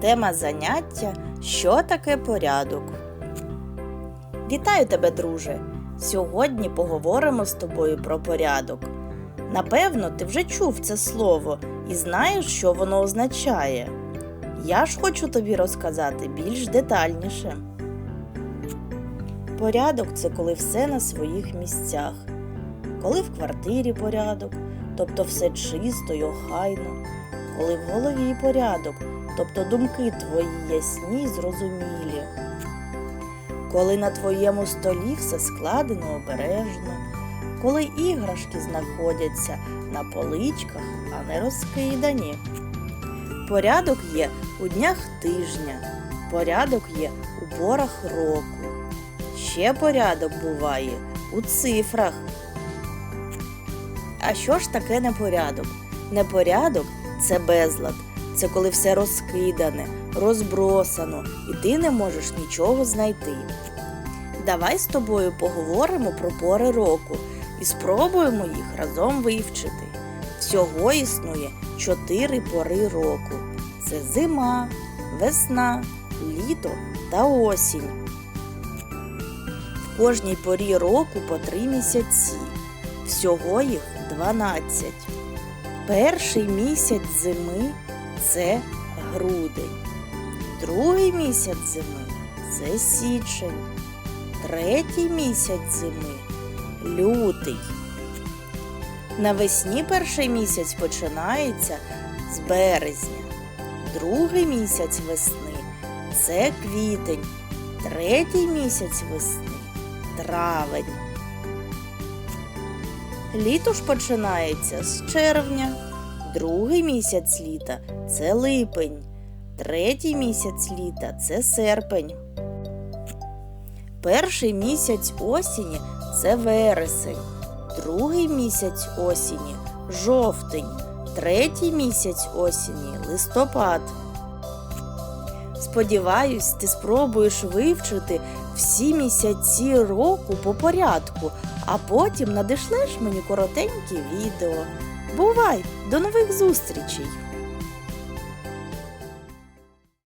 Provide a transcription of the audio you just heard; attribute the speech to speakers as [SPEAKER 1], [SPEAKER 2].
[SPEAKER 1] Тема заняття Що таке порядок? Вітаю тебе, друже! Сьогодні поговоримо з тобою про порядок. Напевно, ти вже чув це слово і знаєш, що воно означає. Я ж хочу тобі розказати більш детальніше. Порядок це коли все на своїх місцях. Коли в квартирі порядок, тобто все чисто й охайно, коли в голові порядок, тобто думки твої ясні й зрозумілі. Коли на твоєму столі все складено обережно, коли іграшки знаходяться на поличках, а не розкидані. Порядок є у днях тижня, порядок є у порах року. Ще порядок буває у цифрах. А що ж таке непорядок? Непорядок це безлад, це коли все розкидане, розбросано, і ти не можеш нічого знайти. Давай з тобою поговоримо про пори року і спробуємо їх разом вивчити. Всього існує чотири пори року: це зима, весна, літо та осінь. В кожній порі року по три місяці. Всього їх 12. Перший місяць зими це грудень. Другий місяць зими це січень. Третій місяць зими лютий. Навесні перший місяць починається з березня. Другий місяць весни це квітень. Третій місяць весни травень. Літо ж починається з червня, другий місяць літа це липень, третій місяць літа це серпень. Перший місяць осені це вересень, другий місяць осені жовтень, третій місяць осені листопад. Сподіваюсь, ти спробуєш вивчити всі місяці року по порядку, а потім надішлеш мені коротеньке відео. Бувай! До нових зустрічей!